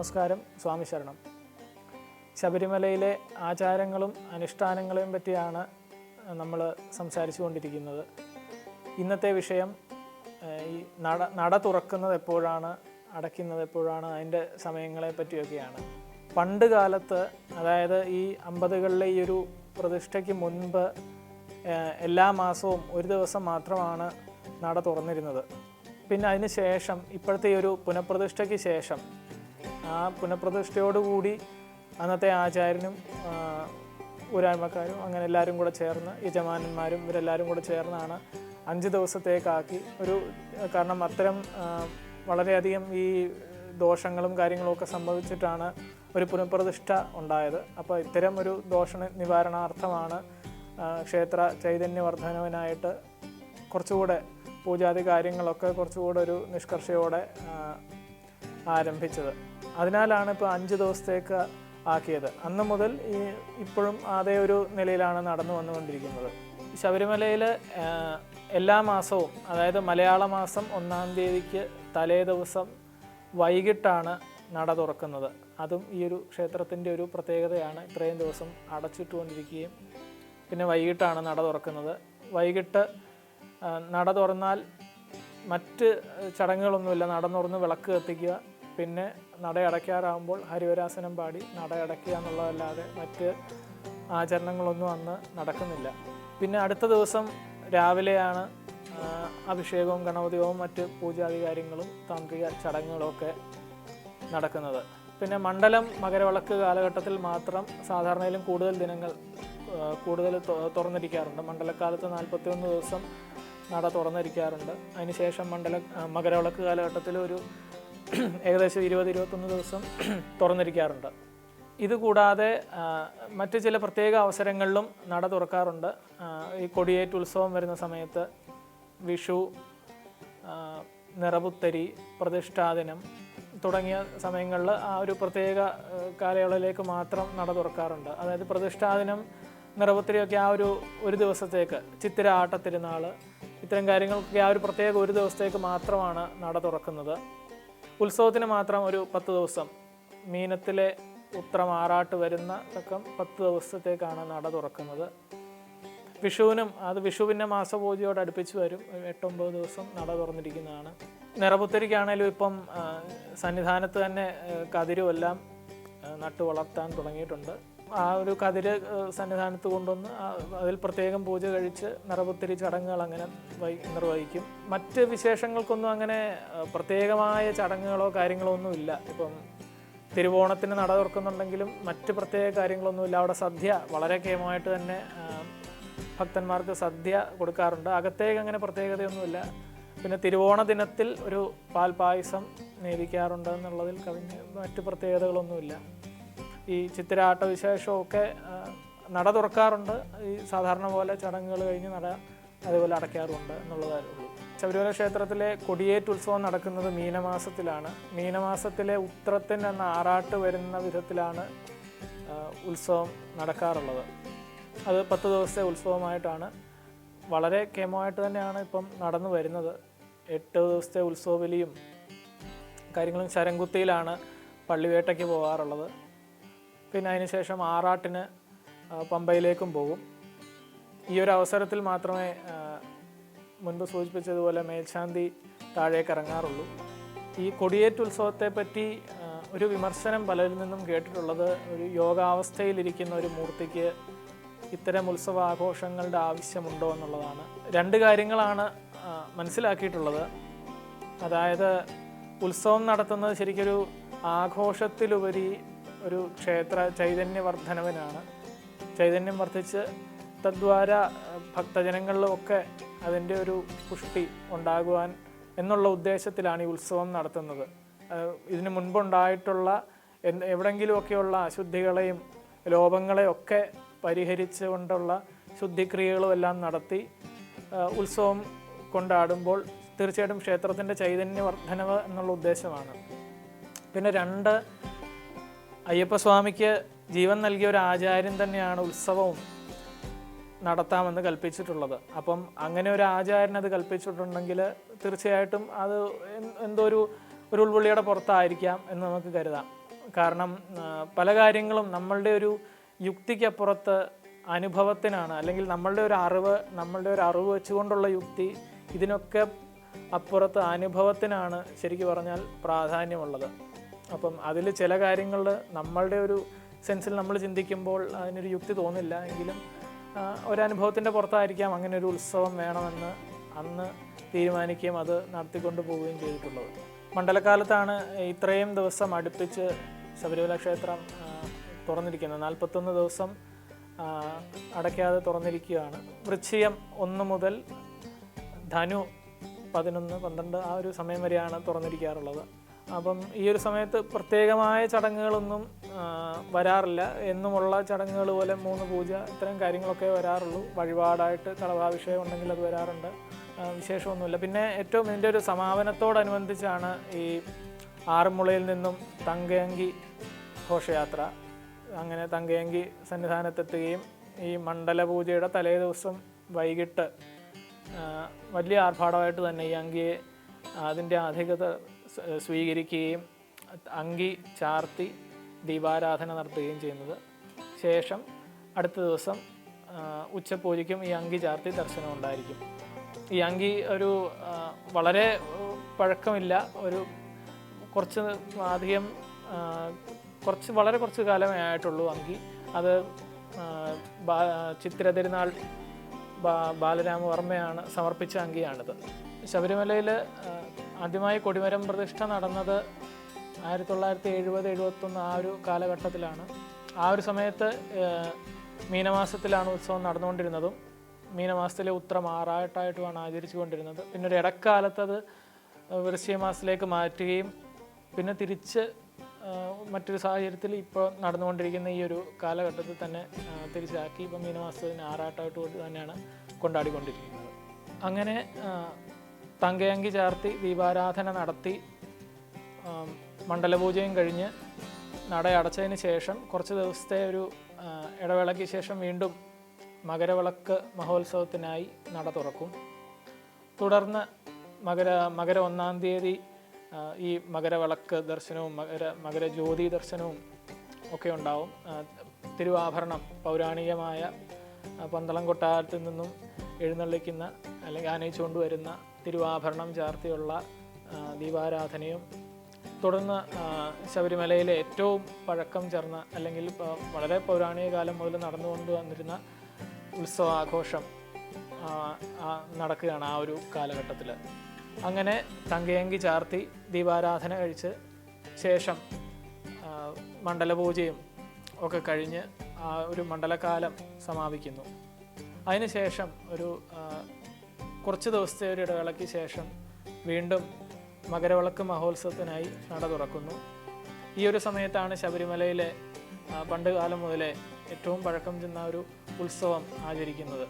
നമസ്കാരം സ്വാമി ശരണം. ശബരിമലയിലെ ആചാരങ്ങളും അനുഷ്ഠാനങ്ങളെയും പറ്റിയാണ് നമ്മൾ സംസാരിച്ചു കൊണ്ടിരിക്കുന്നത് ഇന്നത്തെ വിഷയം ഈ നട നട തുറക്കുന്നത് എപ്പോഴാണ് അടയ്ക്കുന്നത് എപ്പോഴാണ് അതിന്റെ സമയങ്ങളെ പറ്റിയൊക്കെയാണ്. പണ്ട് കാലത്ത് അതായത് ഈ അമ്പതുകളിലെ ഈ ഒരു പ്രതിഷ്ഠയ്ക്ക് മുൻപ് എല്ലാ മാസവും ഒരു ദിവസം മാത്രമാണ് നട തുറന്നിരുന്നത്. പിന്നെ അതിന് ശേഷം ഇപ്പോഴത്തെ ഒരു പുനഃപ്രതിഷ്ഠയ്ക്ക് ശേഷം ആ പുനഃപ്രതിഷ്ഠയോടുകൂടി അന്നത്തെ ആചാര്യനും ഊരാൻമക്കാരും അങ്ങനെ എല്ലാവരും കൂടെ ചേർന്ന് യജമാനന്മാരും ഇവരെല്ലാവരും കൂടെ ചേർന്നാണ് അഞ്ച് ദിവസത്തേക്കാക്കി ഒരു കാരണം അത്തരം വളരെയധികം ഈ ദോഷങ്ങളും കാര്യങ്ങളൊക്കെ സംഭവിച്ചിട്ടാണ് ഒരു പുനഃപ്രതിഷ്ഠ ഉണ്ടായത്. അപ്പോൾ ഇത്തരം ഒരു ദോഷ നിവാരണാർത്ഥമാണ് ക്ഷേത്ര ചൈതന്യവർദ്ധനവിനായിട്ട് കുറച്ചുകൂടെ പൂജാതി കാര്യങ്ങളൊക്കെ കുറച്ചുകൂടെ ഒരു നിഷ്കർഷയോടെ ആരംഭിച്ചത്. അതിനാലാണ് ഇപ്പോൾ അഞ്ച് ദിവസത്തേക്ക് ആക്കിയത്. അന്ന് മുതൽ ഈ ഇപ്പോഴും അതേ ഒരു നിലയിലാണ് നടന്നു വന്നുകൊണ്ടിരിക്കുന്നത്. ശബരിമലയിൽ എല്ലാ മാസവും അതായത് മലയാള മാസം ഒന്നാം തീയതിക്ക് തലേ ദിവസം വൈകിട്ടാണ് നട തുറക്കുന്നത്. അതും ഈ ഒരു ക്ഷേത്രത്തിന്റെ ഒരു പ്രത്യേകതയാണ്. ഇത്രയും ദിവസം അടച്ചിട്ടുകൊണ്ടിരിക്കുകയും പിന്നെ വൈകിട്ടാണ് നട തുറക്കുന്നത്. വൈകിട്ട് നട തുറന്നാൽ മറ്റ് ചടങ്ങുകളൊന്നുമില്ല. നട വിളക്ക് കത്തിക്കുക. പിന്നെ നട അടയ്ക്കാറാകുമ്പോൾ ഹരിവരാസനം പാടി നട അടയ്ക്കുക എന്നുള്ളതല്ലാതെ മറ്റ് ആചരണങ്ങളൊന്നും അന്ന് നടക്കുന്നില്ല. പിന്നെ അടുത്ത ദിവസം രാവിലെയാണ് അഭിഷേകവും ഗണപതിയവും മറ്റ് പൂജാതി കാര്യങ്ങളും താന്ത്രിക ചടങ്ങുകളൊക്കെ നടക്കുന്നത്. പിന്നെ മണ്ഡലം മകരവിളക്ക് കാലഘട്ടത്തിൽ മാത്രം സാധാരണയിലും കൂടുതൽ ദിനങ്ങൾ കൂടുതൽ തുറന്നിരിക്കാറുണ്ട്. മണ്ഡലക്കാലത്ത് നാൽപ്പത്തി ഒന്ന് ദിവസം നട തുറന്നിരിക്കാറുണ്ട്. അതിനുശേഷം മണ്ഡല മകരവിളക്ക് കാലഘട്ടത്തിൽ ഒരു ഏകദേശം ഇരുപത് ഇരുപത്തൊന്ന് ദിവസം തുറന്നിരിക്കാറുണ്ട്. ഇതുകൂടാതെ മറ്റ് ചില പ്രത്യേക അവസരങ്ങളിലും നട തുറക്കാറുണ്ട്. ഈ കൊടിയേറ്റ് ഉത്സവം വരുന്ന സമയത്ത് വിഷു നിറപുത്തരി പ്രതിഷ്ഠാദിനം തുടങ്ങിയ സമയങ്ങളിൽ ആ ഒരു പ്രത്യേക കാലയളവിലേക്ക് മാത്രം നട തുറക്കാറുണ്ട്. അതായത് പ്രതിഷ്ഠാദിനം നിറപുത്തരിയൊക്കെ ആ ഒരു ഒരു ദിവസത്തേക്ക് ചിത്തിര ആട്ടത്തിരുന്നാൾ ഇത്തരം കാര്യങ്ങൾക്കൊക്കെ ആ ഒരു പ്രത്യേക ഒരു ദിവസത്തേക്ക് മാത്രമാണ് നട തുറക്കുന്നത്. ഉത്സവത്തിന് മാത്രം ഒരു പത്ത് ദിവസം. മീനത്തിലെ ഉത്രം ആറാട്ട് വരുന്ന തക്കം പത്ത് ദിവസത്തേക്കാണ് നട തുറക്കുന്നത്. വിഷുവിനും അത് വിഷുവിന്റെ മാസപൂജയോട് അടുപ്പിച്ച് വരും. എട്ടൊമ്പത് ദിവസം നട തുറന്നിരിക്കുന്നതാണ്. നിറപുത്തരിക്കാണേലും ഇപ്പം സന്നിധാനത്ത് തന്നെ കതിരുമെല്ലാം നട്ടു വളർത്താൻ തുടങ്ങിയിട്ടുണ്ട്. ആ ഒരു കതിര് സന്നിധാനത്ത് കൊണ്ടുവന്ന് അതിൽ പ്രത്യേകം പൂജ കഴിച്ച് നിറപുത്തിരി ചടങ്ങുകൾ അങ്ങനെ നിർവഹിക്കും. മറ്റ് വിശേഷങ്ങൾക്കൊന്നും അങ്ങനെ പ്രത്യേകമായ ചടങ്ങുകളോ കാര്യങ്ങളോ ഒന്നും ഇല്ല. ഇപ്പം തിരുവോണത്തിന് നട തുറക്കുന്നുണ്ടെങ്കിലും മറ്റ് പ്രത്യേക കാര്യങ്ങളൊന്നുമില്ല അവിടെ സദ്യ വളരെ കേമമായിട്ട് തന്നെ ഭക്തന്മാർക്ക് സദ്യ കൊടുക്കാറുണ്ട്. അകത്തേക്ക് അങ്ങനെ പ്രത്യേകതയൊന്നുമില്ല പിന്നെ തിരുവോണ ദിനത്തിൽ ഒരു പാൽപായസം നേദിക്കാറുണ്ട് എന്നുള്ളതിൽ കവിഞ്ഞ് മറ്റ് പ്രത്യേകതകളൊന്നുമില്ല ഈ ചിത്തിരാട്ട വിശേഷമൊക്കെ നട തുറക്കാറുണ്ട്. ഈ സാധാരണ പോലെ ചടങ്ങുകൾ കഴിഞ്ഞ് നട അതുപോലെ അടയ്ക്കാറുണ്ട് എന്നുള്ളതായിരുന്നു ശബരിമല ക്ഷേത്രത്തിലെ കൊടിയേറ്റ് ഉത്സവം നടക്കുന്നത് മീനമാസത്തിലാണ്. മീനമാസത്തിലെ ഉത്രത്തിന് എന്ന ആറാട്ട് വരുന്ന വിധത്തിലാണ് ഉത്സവം നടക്കാറുള്ളത്. അത് പത്ത് ദിവസത്തെ ഉത്സവമായിട്ടാണ്. വളരെ കേമമായിട്ട് തന്നെയാണ് ഇപ്പം നടന്നു വരുന്നത്. എട്ട് ദിവസത്തെ ഉത്സവ ബലിയും കാര്യങ്ങളും ശരംകുത്തിയിലാണ് പള്ളിവേട്ടയ്ക്ക് പോകാറുള്ളത്. പിന്നെ അതിനുശേഷം ആറാട്ടിന് പമ്പയിലേക്കും പോകും. ഈ ഒരു അവസരത്തിൽ മാത്രമേ മുൻപ് സൂചിപ്പിച്ചതുപോലെ മേൽശാന്തി താഴേക്ക് ഇറങ്ങാറുള്ളൂ. ഈ കൊടിയേറ്റ് ഉത്സവത്തെ പറ്റി ഒരു വിമർശനം പലരിൽ നിന്നും കേട്ടിട്ടുള്ളത് ഒരു യോഗാവസ്ഥയിലിരിക്കുന്ന ഒരു മൂർത്തിക്ക് ഇത്തരം ഉത്സവ ആഘോഷങ്ങളുടെ ആവശ്യമുണ്ടോ എന്നുള്ളതാണ്. രണ്ട് കാര്യങ്ങളാണ് മനസ്സിലാക്കിയിട്ടുള്ളത്. അതായത് ഉത്സവം നടത്തുന്നത് ശരിക്കൊരു ആഘോഷത്തിലുപരി ഒരു ക്ഷേത്ര ചൈതന്യവർദ്ധനവനാണ്. ചൈതന്യം വർദ്ധിച്ച് തദ്വാര ഭക്തജനങ്ങളിലുമൊക്കെ അതിന്റെ ഒരു പുഷ്ടി ഉണ്ടാകുവാൻ എന്നുള്ള ഉദ്ദേശത്തിലാണ് ഈ ഉത്സവം നടത്തുന്നത്. ഇതിന് മുൻപുണ്ടായിട്ടുള്ള എവിടെങ്കിലുമൊക്കെയുള്ള അശുദ്ധികളെയും ലോപങ്ങളെയൊക്കെ പരിഹരിച്ചുകൊണ്ടുള്ള ശുദ്ധിക്രിയകളും എല്ലാം നടത്തി ഉത്സവം കൊണ്ടാടുമ്പോൾ തീർച്ചയായിട്ടും ക്ഷേത്രത്തിന്റെ ചൈതന്യവർദ്ധനവ് എന്നുള്ള ഉദ്ദേശമാണ്. പിന്നെ രണ്ട് അയ്യപ്പസ്വാമിക്ക് ജീവൻ നൽകിയ ഒരു ആചാര്യൻ തന്നെയാണ് ഉത്സവവും നടത്താമെന്ന് കൽപ്പിച്ചിട്ടുള്ളത്. അപ്പം അങ്ങനെ ഒരു ആചാര്യൻ അത് കൽപ്പിച്ചിട്ടുണ്ടെങ്കിൽ തീർച്ചയായിട്ടും അത് എന്തോ ഒരു ഒരു ഉൾവിളിയുടെ പുറത്തായിരിക്കാം എന്ന് നമുക്ക് കരുതാം. കാരണം പല കാര്യങ്ങളും നമ്മളുടെ ഒരു യുക്തിക്കപ്പുറത്ത് അനുഭവത്തിനാണ്. അല്ലെങ്കിൽ നമ്മളുടെ ഒരു അറിവ് നമ്മളുടെ ഒരു അറിവ് വെച്ചുകൊണ്ടുള്ള യുക്തി ഇതിനൊക്കെ അപ്പുറത്ത് അനുഭവത്തിനാണ് ശരിക്കും പറഞ്ഞാൽ പ്രാധാന്യമുള്ളത്. അപ്പം അതിൽ ചില കാര്യങ്ങൾ നമ്മളുടെ ഒരു സെൻസിൽ നമ്മൾ ചിന്തിക്കുമ്പോൾ അതിനൊരു യുക്തി തോന്നില്ല എങ്കിലും ഒരനുഭവത്തിന്റെ പുറത്തായിരിക്കാം അങ്ങനെ ഒരു ഉത്സവം വേണമെന്ന് അന്ന് തീരുമാനിക്കുകയും അത് നടത്തിക്കൊണ്ട് പോവുകയും ചെയ്തിട്ടുള്ളത്. മണ്ഡലകാലത്താണ് ഇത്രയും ദിവസം അടുപ്പിച്ച് ശബരിമല ക്ഷേത്രം തുറന്നിരിക്കുന്നത്. നാൽപ്പത്തൊന്ന് ദിവസം അടയ്ക്കാതെ തുറന്നിരിക്കുകയാണ്. വൃശ്ചികം ഒന്ന് മുതൽ ധനു പതിനൊന്ന് പന്ത്രണ്ട് ആ ഒരു സമയം വരെയാണ് തുറന്നിരിക്കാറുള്ളത്. അപ്പം ഈ ഒരു സമയത്ത് പ്രത്യേകമായ ചടങ്ങുകളൊന്നും വരാറില്ല. എന്നുമുള്ള ചടങ്ങുകൾ പോലെ മൂന്ന് പൂജ ഇത്തരം കാര്യങ്ങളൊക്കെ വരാറുള്ളൂ. വഴിപാടായിട്ട് കളഭാഭിഷേകം ഉണ്ടെങ്കിൽ അത് വരാറുണ്ട്. വിശേഷമൊന്നുമില്ല. പിന്നെ ഏറ്റവും ഇതിന്റെ ഒരു സമാപനത്തോടനുബന്ധിച്ചാണ് ഈ ആറന്മുളയിൽ നിന്നും തങ്കയങ്കി ഘോഷയാത്ര. അങ്ങനെ തങ്കയങ്കി സന്നിധാനത്തെത്തുകയും ഈ മണ്ഡല പൂജയുടെ തലേ ദിവസം വൈകിട്ട് വലിയ ആർഭാടമായിട്ട് തന്നെ ഈ അങ്കിയെ അതിന്റെ അധികത സ്വീകരിക്കുകയും അങ്കി ചാർത്തി ദീപാരാധന നടത്തുകയും ചെയ്യുന്നത്. ശേഷം അടുത്ത ദിവസം ഉച്ചപ്പൂജയ്ക്കും ഈ അങ്കി ചാർത്തി ദർശനം ഉണ്ടായിരിക്കും. ഈ അങ്കി ഒരു വളരെ പഴക്കമില്ല. ഒരു കുറച്ച് അധികം കുറച്ച് വളരെ കുറച്ച് കാലമേ ആയിട്ടുള്ളൂ അങ്കി. അത് ചിത്ര തിരുനാൾ ബാലരാമവർമ്മയാണ് സമർപ്പിച്ച അങ്കിയാണിത്. ശബരിമലയിൽ ആദ്യമായി കൊടിമരം പ്രതിഷ്ഠ നടന്നത് ആയിരത്തി തൊള്ളായിരത്തി എഴുപത് എഴുപത്തൊന്ന് ആ ഒരു കാലഘട്ടത്തിലാണ്. ആ ഒരു സമയത്ത് മീനമാസത്തിലാണ് ഉത്സവം നടന്നുകൊണ്ടിരുന്നതും. മീനമാസത്തിലെ ഉത്രം ആചരിച്ചു കൊണ്ടിരുന്നത് പിന്നെ ഒരു ഇടക്കാലത്ത് അത് വൃശ്ചിക മാസത്തിലേക്ക് മാറ്റുകയും പിന്നെ തിരിച്ച് മറ്റൊരു സാഹചര്യത്തിൽ ഇപ്പോൾ നടന്നുകൊണ്ടിരിക്കുന്ന ഈ ഒരു കാലഘട്ടത്തിൽ തന്നെ തിരിച്ചാക്കി. ഇപ്പം മീനമാസത്തിന് ആറാട്ടായിട്ട് തന്നെയാണ് കൊണ്ടാടിക്കൊണ്ടിരിക്കുന്നത്. അങ്ങനെ തങ്കയങ്കി ചാർത്തി ദീപാരാധന നടത്തി മണ്ഡലപൂജയും കഴിഞ്ഞ് നട അടച്ചതിന് ശേഷം കുറച്ച് ദിവസത്തെ ഒരു ഇടവേളയ്ക്ക് ശേഷം വീണ്ടും മകരവിളക്ക് മഹോത്സവത്തിനായി നട തുറക്കും. തുടർന്ന് മകര മകര ഒന്നാം തീയതി ഈ മകരവിളക്ക് ദർശനവും മകര മകരജ്യോതി ദർശനവും ഒക്കെ ഉണ്ടാവും. തിരുവാഭരണം പൗരാണികമായ പന്തളം കൊട്ടാരത്തിൽ നിന്നും എഴുന്നള്ളിക്കുന്ന അല്ലെങ്കിൽ ആനയിച്ചുകൊണ്ട് വരുന്ന തിരുവാഭരണം ചാർത്തിയുള്ള ദീപാരാധനയും തുടർന്ന് ശബരിമലയിലെ ഏറ്റവും പഴക്കം ചേർന്ന അല്ലെങ്കിൽ വളരെ പൗരാണിക കാലം മുതൽ നടന്നുകൊണ്ട് വന്നിരുന്ന ഉത്സവാഘോഷം നടക്കുകയാണ് ആ ഒരു കാലഘട്ടത്തിൽ അങ്ങനെ തങ്കയങ്കി ചാർത്തി ദീപാരാധന കഴിച്ച് ശേഷം മണ്ഡലപൂജയും ഒക്കെ കഴിഞ്ഞ് ആ ഒരു മണ്ഡലകാലം സമാപിക്കുന്നു. അതിനുശേഷം ഒരു കുറച്ച് ദിവസത്തെ ഒരു ഇടവേളയ്ക്ക് ശേഷം വീണ്ടും മകരവിളക്ക് മഹോത്സവത്തിനായി നട തുറക്കുന്നു. ഈ ഒരു സമയത്താണ് ശബരിമലയിലെ പണ്ട് കാലം മുതലേ ഏറ്റവും പഴക്കം ചെന്ന ഒരു ഉത്സവം ആചരിക്കുന്നത്.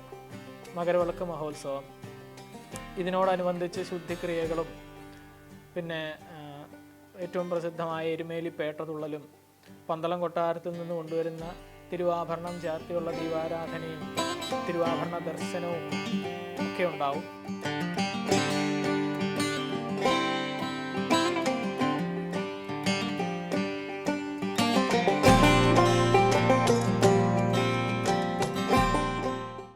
മകരവിളക്ക് മഹോത്സവം. ഇതിനോടനുബന്ധിച്ച് ശുദ്ധിക്രിയകളും പിന്നെ ഏറ്റവും പ്രസിദ്ധമായ എരുമേലി പേട്ടതുള്ളലും പന്തളം കൊട്ടാരത്തിൽ നിന്ന് കൊണ്ടുവരുന്ന തിരുവാഭരണം ചേർത്തിയുള്ള ദീപാരാധനയും തിരുവാഭരണ ദർശനവും ഒക്കെ ഉണ്ടാവും